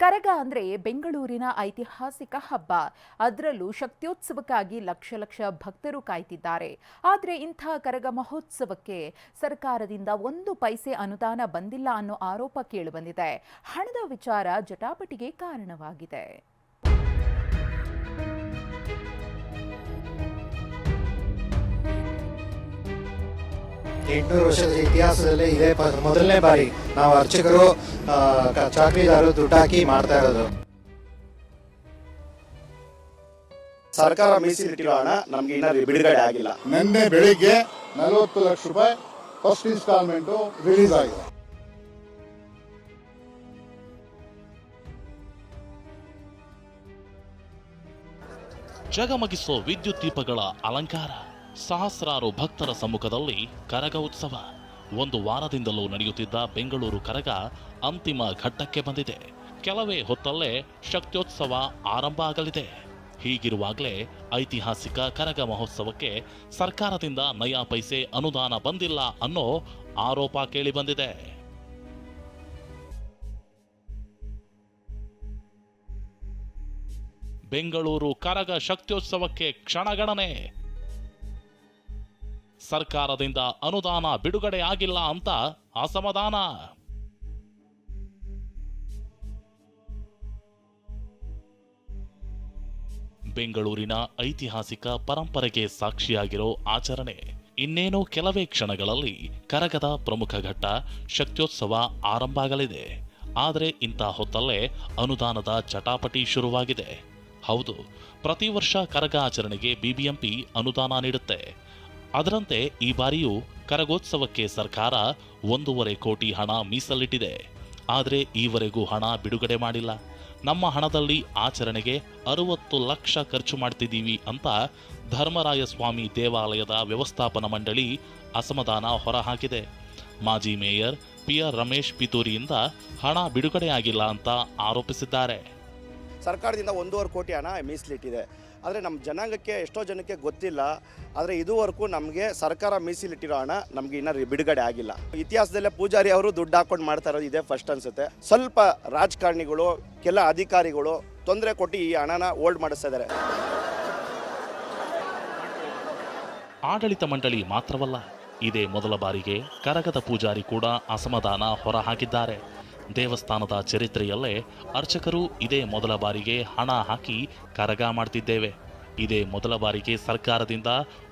ಕರಗ ಅಂದ್ರೆ ಬೆಂಗಳೂರಿನ ಐತಿಹಾಸಿಕ ಹಬ್ಬ. ಅದರಲ್ಲೂ ಶಕ್ತ್ಯೋತ್ಸವಕ್ಕಾಗಿ ಲಕ್ಷ ಲಕ್ಷ ಭಕ್ತರು ಕಾಯ್ತಿದ್ದಾರೆ. ಆದರೆ ಇಂಥ ಕರಗ ಮಹೋತ್ಸವಕ್ಕೆ ಸರ್ಕಾರದಿಂದ ಒಂದು ಪೈಸೆ ಅನುದಾನ ಬಂದಿಲ್ಲ ಅನ್ನೋ ಆರೋಪ ಕೇಳಿಬಂದಿದೆ ಹಣದ ವಿಚಾರ ಜಟಾಪಟಿಗೆ ಕಾರಣವಾಗಿದೆ. ಎಂಟುನೂರು ವರ್ಷದ ಇತಿಹಾಸದಲ್ಲಿ ಇದೇ ಮೊದಲನೇ ಬಾರಿ ನಾವು ಅರ್ಚಕರು ಚಾಕ್ರಿದಾರರು ದುಡ್ಡು ಹಾಕಿ ಮಾಡ್ತಾ ಇರೋದು. ಸರ್ಕಾರ ಮೀಸಲಿಟ್ಟಿರೋ ಹಣ ನಮ್ಗೆ ಇನ್ನ ಬಿಡುಗಡೆ ಆಗಿಲ್ಲ. ನಿನ್ನೆ ಬೆಳಿಗ್ಗೆ ನಲವತ್ತು ಲಕ್ಷ ರೂಪಾಯಿ ಫಸ್ಟ್ ಇನ್ಸ್ಟಾಲ್ಮೆಂಟು ರಿಲೀಸ್ ಆಗಿದೆ. ಜಗಮಗಿಸೋ ವಿದ್ಯುತ್ ದೀಪಗಳ ಅಲಂಕಾರ. ಸಹಸ್ರಾರು ಭಕ್ತರ ಸಮ್ಮುಖದಲ್ಲಿ ಕರಗ ಉತ್ಸವ. ಒಂದು ವಾರದಿಂದಲೂ ನಡೆಯುತ್ತಿದ್ದ ಬೆಂಗಳೂರು ಕರಗ ಅಂತಿಮ ಘಟ್ಟಕ್ಕೆ ಬಂದಿದೆ. ಕೆಲವೇ ಹೊತ್ತಲ್ಲೇ ಶಕ್ತ್ಯೋತ್ಸವ ಆರಂಭ ಆಗಲಿದೆ. ಹೀಗಿರುವಾಗಲೇ ಐತಿಹಾಸಿಕ ಕರಗ ಮಹೋತ್ಸವಕ್ಕೆ ಸರ್ಕಾರದಿಂದ ನಯಾ ಪೈಸೆ ಅನುದಾನ ಬಂದಿಲ್ಲ ಅನ್ನೋ ಆರೋಪ ಕೇಳಿಬಂದಿದೆ. ಬೆಂಗಳೂರು ಕರಗ ಶಕ್ತ್ಯೋತ್ಸವಕ್ಕೆ ಕ್ಷಣಗಣನೆ. ಸರ್ಕಾರದಿಂದ ಅನುದಾನ ಬಿಡುಗಡೆ ಆಗಿಲ್ಲ ಅಂತ ಅಸಮಾಧಾನ. ಬೆಂಗಳೂರಿನ ಐತಿಹಾಸಿಕ ಪರಂಪರೆಗೆ ಸಾಕ್ಷಿಯಾಗಿರೋ ಆಚರಣೆ. ಇನ್ನೇನು ಕೆಲವೇ ಕ್ಷಣಗಳಲ್ಲಿ ಕರಗದ ಪ್ರಮುಖ ಘಟ್ಟ ಶಕ್ತ್ಯೋತ್ಸವ ಆರಂಭ ಆಗಲಿದೆ. ಆದರೆ ಇಂಥ ಹೊತ್ತಲ್ಲೇ ಅನುದಾನದ ಚಟಾಪಟಿ ಶುರುವಾಗಿದೆ. ಹೌದು, ಪ್ರತಿ ವರ್ಷ ಕರಗ ಆಚರಣೆಗೆ ಬಿಬಿಎಂಪಿ ಅನುದಾನ ನೀಡುತ್ತೆ. ಅದರಂತೆ ಈ ಬಾರಿಯೂ ಕರಗೋತ್ಸವಕ್ಕೆ ಸರ್ಕಾರ ಒಂದೂವರೆ ಕೋಟಿ ಹಣ ಮೀಸಲಿಟ್ಟಿದೆ. ಆದರೆ ಈವರೆಗೂ ಹಣ ಬಿಡುಗಡೆ ಮಾಡಿಲ್ಲ. ನಮ್ಮ ಹಣದಲ್ಲಿ ಆಚರಣೆಗೆ ಅರುವತ್ತು ಲಕ್ಷ ಖರ್ಚು ಮಾಡ್ತಿದ್ದೀವಿ ಅಂತ ಧರ್ಮರಾಯ ಸ್ವಾಮಿ ದೇವಾಲಯದ ವ್ಯವಸ್ಥಾಪನಾ ಮಂಡಳಿ ಅಸಮಾಧಾನ ಹೊರಹಾಕಿದೆ. ಮಾಜಿ ಮೇಯರ್ ಪಿ ಆರ್ ರಮೇಶ್ ಪಿತೂರಿಯಿಂದ ಹಣ ಬಿಡುಗಡೆಯಾಗಿಲ್ಲ ಅಂತ ಆರೋಪಿಸಿದ್ದಾರೆ. ಸರ್ಕಾರದಿಂದ ಒಂದೂವರೆ ಕೋಟಿ ಹಣ ಮೀಸಲಿಟ್ಟಿದೆ. ಆದರೆ ನಮ್ಮ ಜನಾಂಗಕ್ಕೆ ಎಷ್ಟೋ ಜನಕ್ಕೆ ಗೊತ್ತಿಲ್ಲ, ಆದರೆ ಇದುವರೆಗೂ ನಮಗೆ ಸರ್ಕಾರ ಮೀಸಲಿಟ್ಟಿರೋ ಹಣ ನಮಗೆ ಇನ್ನೂ ಬಿಡುಗಡೆ ಆಗಿಲ್ಲ. ಇತಿಹಾಸದಲ್ಲೇ ಪೂಜಾರಿ ಅವರು ದುಡ್ಡು ಹಾಕೊಂಡು ಮಾಡ್ತಾ ಇರೋದು ಇದೇ ಫಸ್ಟ್ ಅನಿಸುತ್ತೆ. ಸ್ವಲ್ಪ ರಾಜಕಾರಣಿಗಳು, ಕೆಲ ಅಧಿಕಾರಿಗಳು ತೊಂದರೆ ಕೊಟ್ಟು ಈ ಹಣನ ಹೋಲ್ಡ್ ಮಾಡಿಸ್ತಾ ಇದ್ದಾರೆ ಆಡಳಿತ ಮಂಡಳಿ ಮಾತ್ರವಲ್ಲ, ಇದೇ ಮೊದಲ ಬಾರಿಗೆ ಕರಗದ ಪೂಜಾರಿ ಕೂಡ ಅಸಮಾಧಾನ ಹೊರಹಾಕಿದ್ದಾರೆ. ದೇವಸ್ಥಾನದ ಚರಿತ್ರೆಯಲ್ಲೇ ಅರ್ಚಕರು ಇದೇ ಮೊದಲ ಬಾರಿಗೆ ಹಣ ಹಾಕಿ ಕರಗ ಮಾಡ್ತಿದ್ದೇವೆ. ಇದೇ ಮೊದಲ ಬಾರಿಗೆ ಸರ್ಕಾರದಿಂದ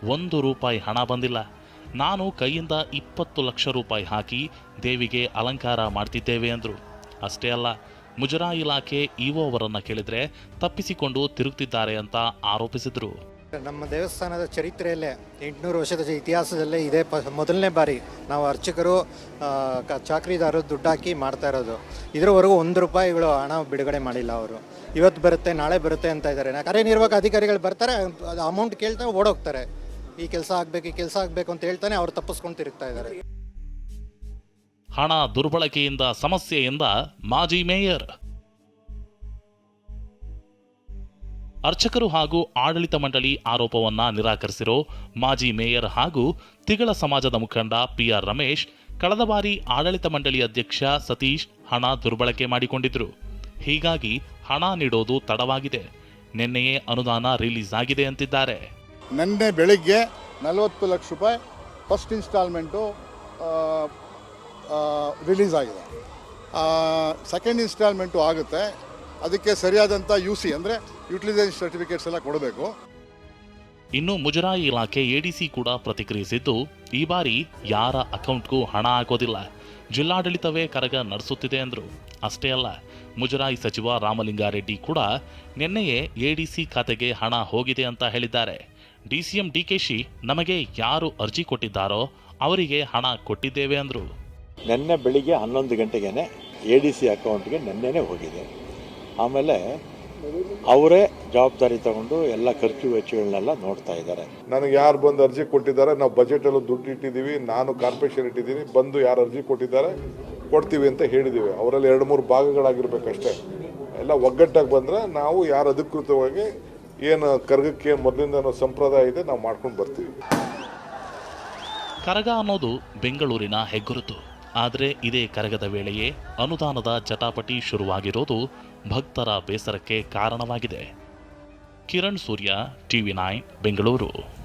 ಒಂದು ರೂಪಾಯಿ ಹಣ ಬಂದಿಲ್ಲ. ನಾನು ಕೈಯಿಂದ ಇಪ್ಪತ್ತು ಲಕ್ಷ ರೂಪಾಯಿ ಹಾಕಿ ದೇವಿಗೆ ಅಲಂಕಾರ ಮಾಡ್ತಿದ್ದೇವೆ ಅಂದರು. ಅಷ್ಟೇ ಅಲ್ಲ ಮುಜರಾ ಇಲಾಖೆ ಇಒ ಅವರನ್ನು ಕೇಳಿದರೆ ತಪ್ಪಿಸಿಕೊಂಡು ತಿರುಗ್ತಿದ್ದಾರೆ ಅಂತ ಆರೋಪಿಸಿದರು. ನಮ್ಮ ದೇವಸ್ಥಾನದ ಚರಿತ್ರೆಯಲ್ಲೇ ಎಂಟುನೂರು ವರ್ಷದ ಇತಿಹಾಸದಲ್ಲೇ ಇದೇ ಪ ಮೊದಲನೇ ಬಾರಿ ನಾವು ಅರ್ಚಕರು ಕ- ಚಾಕ್ರಿದಾರರು ದುಡ್ಡು ಹಾಕಿ ಮಾಡ್ತಾ ಇರೋದು. ಇದ್ರವರೆಗೂ ಒಂದು ರೂಪಾಯಿಗಳು ಹಣ ಬಿಡುಗಡೆ ಮಾಡಿಲ್ಲ ಅವರು. ಇವತ್ತು ಬರುತ್ತೆ, ನಾಳೆ ಬರುತ್ತೆ ಅಂತ ಇದ್ದಾರೆ. ಕಾರ್ಯನಿರ್ವಾಹಕ ಅಧಿಕಾರಿಗಳು ಬರ್ತಾರೆ, ಅದು ಅಮೌಂಟ್ ಕೇಳ್ತಾ ಓಡೋಗ್ತಾರೆ. ಈ ಕೆಲಸ ಆಗಬೇಕು, ಈ ಕೆಲಸ ಆಗಬೇಕು ಅಂತ ಹೇಳ್ತಾನೆ ಅವ್ರು ತಪ್ಪಿಸ್ಕೊಂಡು ತಿರುಗ್ತಾ ಇದ್ದಾರೆ. ಹಣ ದುರ್ಬಳಕೆಯಿಂದ, ಸಮಸ್ಯೆಯಿಂದ ಮಾಜಿ ಮೇಯರ್ ಅರ್ಚಕರು ಹಾಗೂ ಆಡಳಿತ ಮಂಡಳಿ ಆರೋಪವನ್ನ ನಿರಾಕರಿಸಿರೋ ಮಾಜಿ ಮೇಯರ್ ಹಾಗೂ ತಿಗಳ ಸಮಾಜದ ಮುಖಂಡ ಪಿಆರ್ ರಮೇಶ್ ಕಳೆದ ಬಾರಿ ಆಡಳಿತ ಮಂಡಳಿ ಅಧ್ಯಕ್ಷ ಸತೀಶ್ ಹಣ ದುರ್ಬಳಕೆ ಮಾಡಿಕೊಂಡಿದ್ರು. ಹೀಗಾಗಿ ಹಣ ನೀಡೋದು ತಡವಾಗಿದೆ. ನಿನ್ನೆಯೇ ಅನುದಾನ ರಿಲೀಸ್ ಆಗಿದೆ ಅಂತಿದ್ದಾರೆ. ನಿನ್ನೆ ಬೆಳಿಗ್ಗೆ ನಲವತ್ತು ಲಕ್ಷ ರೂಪಾಯಿ ಫಸ್ಟ್ ಇನ್ಸ್ಟಾಲ್ಮೆಂಟು ರಿಲೀಸ್ ಆಗಿದೆ. ಸೆಕೆಂಡ್ ಇನ್ಸ್ಟಾಲ್ಮೆಂಟು ಆಗುತ್ತೆ. ಅದಕ್ಕೆ ಸರಿಯಾದಂಥ ಯು ಸಿ ಅಂದರೆ ಯುಟಿಲೈಸೇಷನ್ ಸರ್ಟಿಫಿಕೇಟ್ಸ್ ಎಲ್ಲ ಕೊಡಬೇಕು. ಇನ್ನು ಮುಜರಾಯಿ ಇಲಾಖೆ ಎಡಿಸಿ ಕೂಡ ಪ್ರತಿಕ್ರಿಯಿಸಿದ್ದು ಈ ಬಾರಿ ಯಾರ ಅಕೌಂಟ್ಗೂ ಹಣ ಹಾಕೋದಿಲ್ಲ. ಜಿಲ್ಲಾಡಳಿತವೇ ಕರಗ ನಡೆಸುತ್ತಿದೆ ಅಂದರು. ಅಷ್ಟೇ ಅಲ್ಲ ಮುಜರಾಯಿ ಸಚಿವ ರಾಮಲಿಂಗಾರೆಡ್ಡಿ ಕೂಡ ನಿನ್ನೆಯೇ ಎಡಿಸಿ ಖಾತೆಗೆ ಹಣ ಹೋಗಿದೆ ಅಂತ ಹೇಳಿದ್ದಾರೆ. ಡಿಸಿಎಂ ಡಿಕೆಶಿ ನಮಗೆ ಯಾರು ಅರ್ಜಿ ಕೊಟ್ಟಿದ್ದಾರೋ ಅವರಿಗೆ ಹಣ ಕೊಟ್ಟಿದ್ದೇವೆ ಅಂದರು. ನಿನ್ನೆ ಬೆಳಿಗ್ಗೆ ಹನ್ನೊಂದು ಗಂಟೆಗೆ ಎ ಡಿ ಸಿ ಅಕೌಂಟ್ಗೆ ನಿನ್ನೆನೇ ಹೋಗಿದೆ. ಆಮೇಲೆ ಅವರೇ ಜವಾಬ್ದಾರಿ ತಗೊಂಡು ಎಲ್ಲ ಖರ್ಚು ವೆಚ್ಚಗಳನ್ನೆಲ್ಲ ನೋಡ್ತಾ ಇದ್ದಾರೆ. ನನಗೆ ಯಾರು ಬಂದು ಅರ್ಜಿ ಕೊಟ್ಟಿದ್ದಾರೆ ನಾವು ಬಜೆಟಲ್ಲೂ ದುಡ್ಡು ಇಟ್ಟಿದ್ದೀವಿ ನಾನು ಕಾರ್ಪೊರೇಷನ್ ಇಟ್ಟಿದ್ದೀನಿ ಬಂದು ಯಾರು ಅರ್ಜಿ ಕೊಟ್ಟಿದ್ದಾರೆ ಕೊಡ್ತೀವಿ ಅಂತ ಹೇಳಿದ್ದೀವಿ. ಅವರಲ್ಲಿ ಎರಡು ಮೂರು ಭಾಗಗಳಾಗಿರ್ಬೇಕಷ್ಟೇ. ಎಲ್ಲ ಒಗ್ಗಟ್ಟಾಗಿ ಬಂದರೆ ನಾವು ಯಾರು ಅಧಿಕೃತವಾಗಿ ಏನು ಕರ್ಗಕ್ಕೆ ಮೊದಲಿಂದ ಸಂಪ್ರದಾಯ ಇದೆ ನಾವು ಮಾಡ್ಕೊಂಡು ಬರ್ತೀವಿ. ಕರಗ ಅನ್ನೋದು ಬೆಂಗಳೂರಿನ ಹೆಗ್ಗುರುತು. ಆದರೆ ಇದೇ ಕರಗದ ವೇಳೆಯೇ ಅನುದಾನದ ಜಟಾಪಟಿ ಶುರುವಾಗಿರೋದು ಭಕ್ತರ ಬೇಸರಕ್ಕೆ ಕಾರಣವಾಗಿದೆ. Kiran Surya, TV nine, Bengaluru.